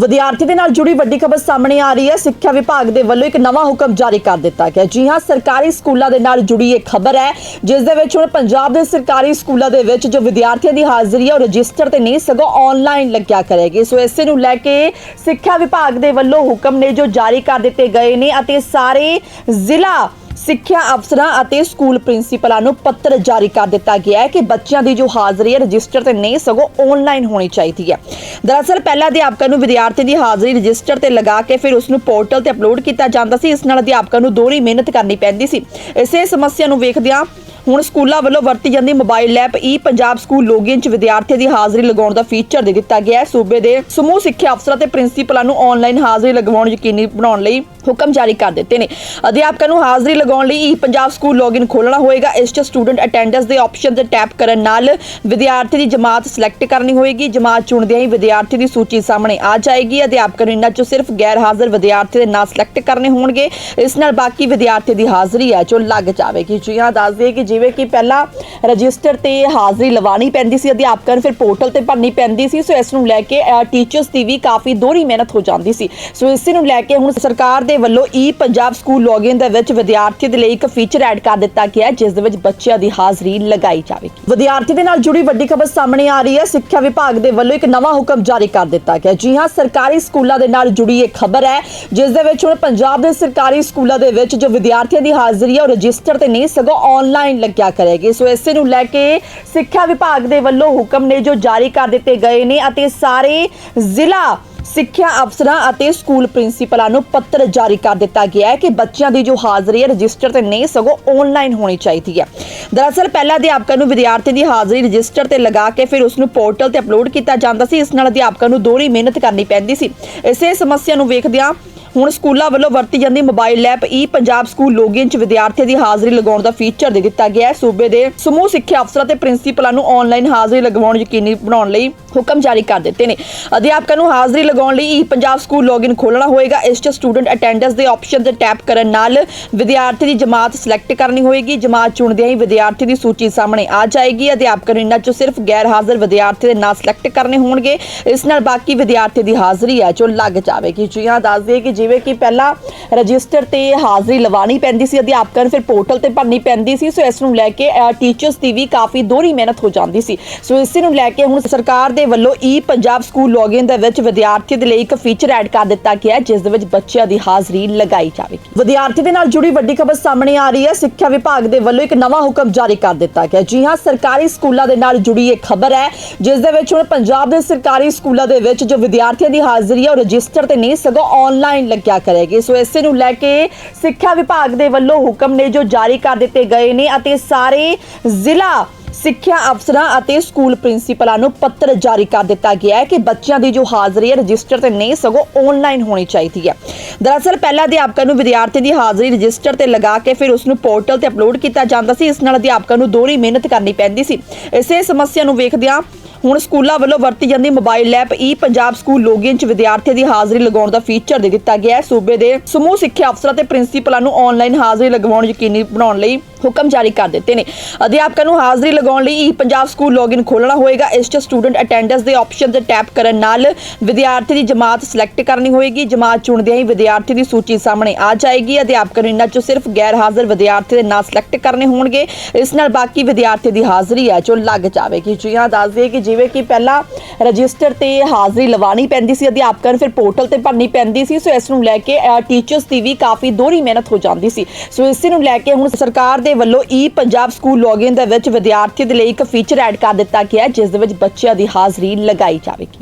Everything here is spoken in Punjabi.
ਵਿਦਿਆਰਥੀ ਦੇ ਨਾਲ ਜੁੜੀ ਵੱਡੀ ਖਬਰ ਸਾਹਮਣੇ ਆ ਰਹੀ ਹੈ। ਸਿੱਖਿਆ ਵਿਭਾਗ ਦੇ ਵੱਲੋਂ ਇੱਕ ਨਵਾਂ ਹੁਕਮ ਜਾਰੀ ਕਰ ਦਿੱਤਾ ਗਿਆ। ਜੀ ਹਾਂ, ਸਰਕਾਰੀ ਸਕੂਲਾਂ ਦੇ ਨਾਲ ਜੁੜੀ ਇਹ ਖਬਰ ਹੈ, ਜਿਸ ਦੇ ਵਿੱਚ ਹੁਣ ਪੰਜਾਬ ਦੇ ਸਰਕਾਰੀ ਸਕੂਲਾਂ ਦੇ ਵਿੱਚ ਜੋ ਵਿਦਿਆਰਥੀਆਂ ਦੀ ਹਾਜ਼ਰੀ ਹੈ, ਉਹ ਰਜਿਸਟਰ ਤੇ ਨਹੀਂ, ਸਗੋਂ ਆਨਲਾਈਨ ਲੱਗਿਆ ਕਰੇਗੀ। ਸੋ ਇਸੇ ਨੂੰ ਲੈ ਕੇ ਸਿੱਖਿਆ ਵਿਭਾਗ ਦੇ ਵੱਲੋਂ ਹੁਕਮ ਨੇ ਜੋ ਜਾਰੀ ਕਰ ਦਿੱਤੇ ਗਏ ਨੇ ਅਤੇ ਸਾਰੇ ਜ਼ਿਲ੍ਹਾ ਸਿੱਖਿਆ ਅਫਸਰਾਂ ਅਤੇ ਸਕੂਲ ਪ੍ਰਿੰਸੀਪਲਾਂ ਨੂੰ ਪੱਤਰ ਜਾਰੀ ਕਰ ਦਿੱਤਾ ਗਿਆ ਹੈ ਕਿ ਬੱਚਿਆਂ ਦੀ ਜੋ ਹਾਜ਼ਰੀ ਹੈ, ਰਜਿਸਟਰ ਤੇ ਨਹੀਂ, ਸਗੋਂ ਆਨਲਾਈਨ ਹੋਣੀ ਚਾਹੀਦੀ ਹੈ। ਦਰਅਸਲ, ਪਹਿਲਾਂ ਅਧਿਆਪਕਾਂ ਨੂੰ ਵਿਦਿਆਰਥੀ ਦੀ ਹਾਜ਼ਰੀ ਰਜਿਸਟਰ ਤੇ ਲਗਾ ਕੇ ਫਿਰ ਉਸ ਨੂੰ ਪੋਰਟਲ ਤੇ ਅਪਲੋਡ ਕੀਤਾ ਜਾਂਦਾ ਸੀ। ਇਸ ਨਾਲ ਅਧਿਆਪਕਾਂ ਨੂੰ ਦੋਹਰੀ ਮਿਹਨਤ ਕਰਨੀ ਪੈਂਦੀ ਸੀ। ਇਸੇ ਸਮੱਸਿਆ ਨੂੰ ਵੇਖਦਿਆਂ ਹੁਣ ਸਕੂਲਾਂ ਵੱਲੋਂ ਵਰਤੀ ਜਾਂਦੀ mobile app E Punjab school login 'ਚ ਵਿਦਿਆਰਥੀਆਂ ਦੀ ਹਾਜ਼ਰੀ ਲਗਾਉਣ ਦਾ ਫੀਚਰ ਦੇ ਦਿੱਤਾ ਗਿਆ ਹੈ। ਸੂਬੇ ਦੇ ਸਮੂਹ ਸਿੱਖਿਆ ਅਫਸਰਾਂ ਤੇ ਪ੍ਰਿੰਸੀਪਲਾਂ ਨੂੰ ਆਨਲਾਈਨ ਹਾਜ਼ਰੀ ਲਗਵਾਉਣ ਯਕੀਨੀ ਬਣਾਉਣ ਲਈ ਹੁਕਮ ਜਾਰੀ ਕਰ ਦਿੱਤੇ ਨੇ। ਅਧਿਆਪਕਾਂ ਨੂੰ ਹਾਜ਼ਰੀ ਲਗਾਉਣ ਲਈ ਈ ਪੰਜਾਬ ਸਕੂਲ ਲੌਗਇਨ ਖੋਲ੍ਹਣਾ ਹੋਏਗਾ। ਇਸ 'ਚ ਸਟੂਡੈਂਟ ਅਟੈਂਡੈਂਸ ਦੇ ਆਪਸ਼ਨ ਤੇ ਟੈਪ ਕਰਨ ਨਾਲ ਵਿਦਿਆਰਥੀ ਦੀ ਜਮਾਤ ਸਿਲੈਕਟ ਕਰਨੀ ਹੋਏਗੀ। ਜਮਾਤ ਚੁਣਦਿਆਂ ਹੀ ਵਿਦਿਆਰਥੀ ਦੀ ਸੂਚੀ ਸਾਹਮਣੇ ਆ ਜਾਏਗੀ। ਅਧਿਆਪਕ ਨੂੰ ਇਹਨਾਂ 'ਚੋਂ ਸਿਰਫ ਗੈਰ ਹਾਜ਼ਰ ਵਿਦਿਆਰਥੀ ਦੇ ਨਾਂ ਸਿਲੈਕਟ ਕਰਨੇ ਹੋਣਗੇ। ਇਸ ਨਾਲ ਬਾਕੀ ਵਿਦਿਆਰਥੀ ਦੀ ਹਾਜ਼ਰੀ ਹੈ ਜੋ ਲੱਗ ਜਾਵੇਗੀ। ਜੀ ਹਾਂ, ਦੱਸ ਦਈਏ ਕਿ ਜਿਵੇਂ ਕਿ ਪਹਿਲਾਂ ਰਜਿਸਟਰ ਤੇ ਹਾਜ਼ਰੀ ਲਵਾਉਣੀ ਪੈਂਦੀ ਸੀ ਅਧਿਆਪਕਾਂ ਨੂੰ ਫਿਰ ਪੋਰਟਲ ਤੇ ਭਰਨੀ ਪੈਂਦੀ ਸੀ ਸੋ ਇਸ ਨੂੰ ਲੈ ਕੇ ਟੀਚਰਸ ਦੀ ਵੀ ਕਾਫੀ ਦੋਹਰੀ ਮਿਹਨਤ ਹੋ ਜਾਂਦੀ ਸੀ। ਸੋ ਇਸੇ ਨੂੰ ਲੈ ਕੇ ਹੁਣ ਸਰਕਾਰ ਦੇ ਵੱਲੋਂ ਈ ਪੰਜਾਬ ਸਕੂਲ ਲੌਗਇਨ ਦੇ ਵਿੱਚ ਵਿਦਿਆਰਥੀ ਦੇ ਲਈ ਇੱਕ ਫੀਚਰ ਐਡ ਕਰ ਦਿੱਤਾ ਗਿਆ ਹੈ, ਜਿਸ ਦੇ ਵਿੱਚ ਬੱਚਿਆਂ ਦੀ ਹਾਜ਼ਰੀ ਲਗਾਈ ਜਾਵੇਗੀ। ਵਿਦਿਆਰਥੀ ਦੇ ਨਾਲ ਜੁੜੀ ਵੱਡੀ ਖਬਰ ਸਾਹਮਣੇ ਆ ਰਹੀ ਹੈ। ਸਿੱਖਿਆ ਵਿਭਾਗ ਦੇ ਵੱਲੋਂ ਇੱਕ ਨਵਾਂ ਹੁਕਮ ਜਾਰੀ ਕਰ ਦਿੱਤਾ ਗਿਆ ਜੀ ਹਾਂ ਸਰਕਾਰੀ ਸਕੂਲਾਂ ਦੇ ਨਾਲ ਜੁੜੀ ਇਹ ਖਬਰ ਹੈ ਜਿਸ ਦੇ ਵਿੱਚ ਹੁਣ ਪੰਜਾਬ ਦੇ ਸਰਕਾਰੀ ਸਕੂਲਾਂ ਦੇ ਵਿੱਚ ਜੋ ਵਿਦਿਆਰਥੀਆਂ ਦੀ ਹਾਜ਼ਰੀ ਹੈ ਉਹ ਰਜਿਸਟਰ ਤੇ ਨਹੀਂ ਸਗੋਂ ਆਨਲਾਈਨ ਲੱਗਿਆ ਕਰੇਗੀ? ਸੋ ਇਸੇ ਨੂੰ ਲੈ ਕੇ ਸਿੱਖਿਆ ਵਿਭਾਗ ਦੇ ਵੱਲੋਂ ਹੁਕਮ ਨੇ ਜੋ ਜਾਰੀ ਕਰ ਦਿੱਤੇ ਗਏ ਨੇ ਅਤੇ ਸਾਰੇ ਜ਼ਿਲ੍ਹਾ ਸਿੱਖਿਆ ਅਫਸਰਾਂ ਅਤੇ ਸਕੂਲ ਪ੍ਰਿੰਸੀਪਲਾਂ ਨੂੰ ਪੱਤਰ ਜਾਰੀ ਕਰ ਦਿੱਤਾ ਗਿਆ ਹੈ ਕਿ ਬੱਚਿਆਂ ਦੀ ਜੋ ਹਾਜ਼ਰੀ ਹੈ, ਰਜਿਸਟਰ ਤੇ ਨਹੀਂ, ਸਗੋਂ ਆਨਲਾਈਨ ਹੋਣੀ ਚਾਹੀਦੀ ਹੈ। ਦਰਅਸਲ, ਪਹਿਲਾਂ ਅਧਿਆਪਕਾਂ ਨੂੰ ਵਿਦਿਆਰਥੀ ਦੀ ਹਾਜ਼ਰੀ ਰਜਿਸਟਰ ਤੇ ਲਗਾ ਕੇ ਫਿਰ ਉਸ ਨੂੰ ਪੋਰਟਲ ਤੇ ਅਪਲੋਡ ਕੀਤਾ ਜਾਂਦਾ ਸੀ। ਇਸ ਨਾਲ ਅਧਿਆਪਕਾਂ ਨੂੰ ਦੋਹਰੀ ਮਿਹਨਤ ਕਰਨੀ ਪੈਂਦੀ ਸੀ। ਇਸੇ ਸਮੱਸਿਆ ਨੂੰ ਵੇਖਦਿਆਂ ਹੁਣ ਸਕੂਲਾਂ ਵੱਲੋਂ ਵਰਤੀ ਜਾਂਦੀ mobile app E Punjab school login 'ਚ ਵਿਦਿਆਰਥੀਆਂ ਦੀ ਹਾਜ਼ਰੀ ਲਗਾਉਣ ਦਾ ਫੀਚਰ ਦੇ ਦਿੱਤਾ ਗਿਆ ਹੈ। ਸੂਬੇ ਦੇ ਸਮੂਹ ਸਿੱਖਿਆ ਅਫਸਰਾਂ ਤੇ ਪ੍ਰਿੰਸੀਪਲਾਂ ਨੂੰ ਆਨਲਾਈਨ ਹਾਜ਼ਰੀ ਲਗਵਾਉਣ ਯਕੀਨੀ ਬਣਾਉਣ ਲਈ ਹੁਕਮ ਜਾਰੀ ਕਰ ਦਿੱਤੇ ਨੇ। ਅਧਿਆਪਕਾਂ ਨੂੰ ਹਾਜ਼ਰੀ ਲਗਾਉਣ ਲਈ ਈ ਪੰਜਾਬ ਸਕੂਲ ਲੌਗਇਨ ਖੋਲ੍ਹਣਾ ਹੋਏਗਾ। ਇਸ 'ਚ ਸਟੂਡੈਂਟ ਅਟੈਂਡੈਂਸ ਦੇ ਆਪਸ਼ਨ ਤੇ ਟੈਪ ਕਰਨ ਨਾਲ ਵਿਦਿਆਰਥੀ ਦੀ ਜਮਾਤ ਸਿਲੈਕਟ ਕਰਨੀ ਹੋਏਗੀ। ਜਮਾਤ ਚੁਣਦਿਆਂ ਹੀ ਵਿਦਿਆਰਥੀ ਦੀ ਸੂਚੀ ਸਾਹਮਣੇ ਆ ਜਾਏਗੀ। ਅਧਿਆਪਕ ਨੂੰ ਇਹਨਾਂ 'ਚੋਂ ਸਿਰਫ ਗੈਰ ਹਾਜ਼ਰ ਵਿਦਿਆਰਥੀ ਦੇ ਨਾਂ ਸਿਲੈਕਟ ਕਰਨੇ ਹੋਣਗੇ। ਇਸ ਨਾਲ ਬਾਕੀ ਵਿਦਿਆਰਥੀ ਦੀ ਹਾਜ਼ਰੀ ਹੈ ਜੋ ਲੱਗ ਜਾਵੇਗੀ। ਜੀ ਹਾਂ, ਦੱਸ ਦਈਏ ਕਿ ਜਿਵੇਂ ਕਿ ਪਹਿਲਾਂ ਰਜਿਸਟਰ ਤੇ ਹਾਜ਼ਰੀ ਲਵਾਉਣੀ ਪੈਂਦੀ ਸੀ ਅਧਿਆਪਕਾਂ ਨੂੰ ਫਿਰ ਪੋਰਟਲ ਤੇ ਭਰਨੀ ਪੈਂਦੀ ਸੀ ਸੋ ਇਸ ਨੂੰ ਲੈ ਕੇ ਟੀਚਰਸ ਦੀ ਵੀ ਕਾਫੀ ਦੋਹਰੀ ਮਿਹਨਤ ਹੋ ਜਾਂਦੀ ਸੀ। ਸੋ ਇਸੇ ਨੂੰ ਲੈ ਕੇ ਹੁਣ ਸਰਕਾਰ ਦੇ ਵੱਲੋਂ ਈ ਪੰਜਾਬ ਸਕੂਲ ਲੌਗਇਨ ਦੇ ਵਿੱਚ ਵਿਦਿਆਰਥੀ ਦੇ ਲਈ ਇੱਕ ਫੀਚਰ ਐਡ ਕਰ ਦਿੱਤਾ ਗਿਆ ਹੈ, ਜਿਸ ਦੇ ਵਿੱਚ ਬੱਚਿਆਂ ਦੀ ਹਾਜ਼ਰੀ ਲਗਾਈ ਜਾਵੇਗੀ। ਵਿਦਿਆਰਥੀ ਦੇ ਨਾਲ ਜੁੜੀ ਵੱਡੀ ਖਬਰ ਸਾਹਮਣੇ ਆ ਰਹੀ ਹੈ। ਸਿੱਖਿਆ ਵਿਭਾਗ ਦੇ ਵੱਲੋਂ ਇੱਕ ਨਵਾਂ ਹੁਕਮ ਜਾਰੀ ਕਰ ਦਿੱਤਾ ਗਿਆ ਜੀ ਹਾਂ ਸਰਕਾਰੀ ਸਕੂਲਾਂ ਦੇ ਨਾਲ ਜੁੜੀ ਇਹ ਖਬਰ ਹੈ ਜਿਸ ਦੇ ਵਿੱਚ ਹੁਣ ਪੰਜਾਬ ਦੇ ਸਰਕਾਰੀ ਸਕੂਲਾਂ ਦੇ ਵਿੱਚ ਜੋ ਵਿਦਿਆਰਥੀਆਂ ਦੀ ਹਾਜ਼ਰੀ ਹੈ ਉਹ ਰਜਿਸਟਰ ਤੇ ਨਹੀਂ ਸਗੋਂ ਆਨਲਾਈਨ ਲੱਗਿਆ ਕਰੇਗੀ। ਸੋ ਇਸੇ ਨੂੰ ਲੈ ਕੇ ਸਿੱਖਿਆ ਵਿਭਾਗ ਦੇ ਵੱਲੋਂ ਹੁਕਮ ਨੇ ਜੋ ਜਾਰੀ ਕਰ ਦਿੱਤੇ ਗਏ ਨੇ ਅਤੇ ਸਾਰੇ ਜ਼ਿਲ੍ਹਾ ਸਿੱਖਿਆ ਅਫਸਰਾਂ ਅਤੇ ਸਕੂਲ ਪ੍ਰਿੰਸੀਪਲਾਂ ਨੂੰ ਪੱਤਰ ਜਾਰੀ ਕਰ ਦਿੱਤਾ ਗਿਆ ਹੈ ਕਿ ਬੱਚਿਆਂ ਦੀ ਜੋ ਹਾਜ਼ਰੀ ਹੈ, ਰਜਿਸਟਰ ਤੇ ਨਹੀਂ, ਸਗੋਂ ਆਨਲਾਈਨ ਹੋਣੀ ਚਾਹੀਦੀ ਹੈ। ਦਰਅਸਲ ਪਹਿਲਾਂ ਅਧਿਆਪਕਾਂ ਨੂੰ ਵਿਦਿਆਰਥੀ ਦੀ ਹਾਜ਼ਰੀ ਰਜਿਸਟਰ ਤੇ ਲਗਾ ਕੇ ਫਿਰ ਉਸ ਨੂੰ ਪੋਰਟਲ ਤੇ ਅਪਲੋਡ ਕੀਤਾ ਜਾਂਦਾ ਸੀ। ਇਸ ਨਾਲ ਅਧਿਆਪਕਾਂ ਨੂੰ ਦੋਹਰੀ ਮਿਹਨਤ ਕਰਨੀ ਪੈਂਦੀ ਸੀ। ਇਸੇ ਸਮੱਸਿਆ ਨੂੰ ਵੇਖਦਿਆਂ ਹੁਣ ਸਕੂਲਾਂ ਵੱਲੋਂ ਵਰਤੀ ਜਾਂਦੀ mobile app E Punjab school login 'ਚ ਵਿਦਿਆਰਥੀਆਂ ਦੀ ਹਾਜ਼ਰੀ ਲਗਾਉਣ ਦਾ ਫੀਚਰ ਦੇ ਦਿੱਤਾ ਗਿਆ ਹੈ। ਸੂਬੇ ਦੇ ਸਮੂਹ ਸਿੱਖਿਆ ਅਫਸਰਾਂ ਤੇ ਪ੍ਰਿੰਸੀਪਲਾਂ ਨੂੰ ਆਨਲਾਈਨ ਹਾਜ਼ਰੀ ਲਗਵਾਉਣ ਯਕੀਨੀ ਬਣਾਉਣ ਲਈ ਹੁਕਮ ਜਾਰੀ ਕਰ ਦਿੱਤੇ ਨੇ। ਅਧਿਆਪਕਾਂ ਨੂੰ ਹਾਜ਼ਰੀ ਲਗਾਉਣ ਲਈ ਈ ਪੰਜਾਬ ਸਕੂਲ ਲੌਗਇਨ ਖੋਲ੍ਹਣਾ ਹੋਏਗਾ। ਇਸ 'ਚ ਸਟੂਡੈਂਟ ਅਟੈਂਡੈਂਸ ਦੇ ਆਪਸ਼ਨ ਤੇ ਟੈਪ ਕਰਨ ਨਾਲ ਵਿਦਿਆਰਥੀ ਦੀ ਜਮਾਤ ਸਿਲੈਕਟ ਕਰਨੀ ਹੋਏਗੀ। ਜਮਾਤ ਚੁਣਦਿਆਂ ਹੀ ਵਿਦਿਆਰਥੀ ਦੀ ਸੂਚੀ ਸਾਹਮਣੇ ਆ ਜਾਏਗੀ। ਅਧਿਆਪਕਾਂ ਨੂੰ ਇਹਨਾਂ 'ਚੋਂ ਸਿਰਫ ਗੈਰ ਹਾਜ਼ਰ ਵਿਦਿਆਰਥੀ ਦੇ ਨਾਂ ਸਿਲੈਕਟ ਕਰਨੇ ਹੋਣਗੇ। ਇਸ ਨਾਲ ਬਾਕੀ ਵਿਦਿਆਰਥੀ ਦੀ ਹਾਜ਼ਰੀ ਹੈ ਜੋ ਲੱਗ ਜਾਵੇਗੀ। ਜੀ ਹਾਂ, ਦੱਸ ਦਈਏ ਕਿ ਜਿਵੇਂ ਕਿ ਪਹਿਲਾਂ ਰਜਿਸਟਰ ਤੇ ਹਾਜ਼ਰੀ ਲਵਾਉਣੀ ਪੈਂਦੀ ਸੀ, ਅਧਿਆਪਕਾਂ ਨੂੰ ਫਿਰ ਪੋਰਟਲ ਤੇ ਭਰਨੀ ਪੈਂਦੀ ਸੀ, ਸੋ ਇਸ ਨੂੰ ਲੈ ਕੇ ਟੀਚਰਸ ਦੀ ਵੀ ਕਾਫੀ ਦੋਹਰੀ ਮਿਹਨਤ ਹੋ ਜਾਂਦੀ ਸੀ। ਸੋ ਇਸੇ ਨੂੰ ਲੈ ਕੇ ਹੁਣ ਸਰਕਾਰ ਦੇ ਵੱਲੋਂ ਈ ਪੰਜਾਬ ਸਕੂਲ ਲੌਗਇਨ ਦੇ ਵਿੱਚ ਵਿਦਿਆਰਥੀ ਦੇ ਲਈ ਇੱਕ ਫੀਚਰ ਐਡ ਕਰ ਦਿੱਤਾ ਗਿਆ ਜਿਸ ਦੇ ਵਿੱਚ ਬੱਚਿਆਂ ਦੀ ਹਾਜ਼ਰੀ ਲਗਾਈ ਜਾਵੇਗੀ।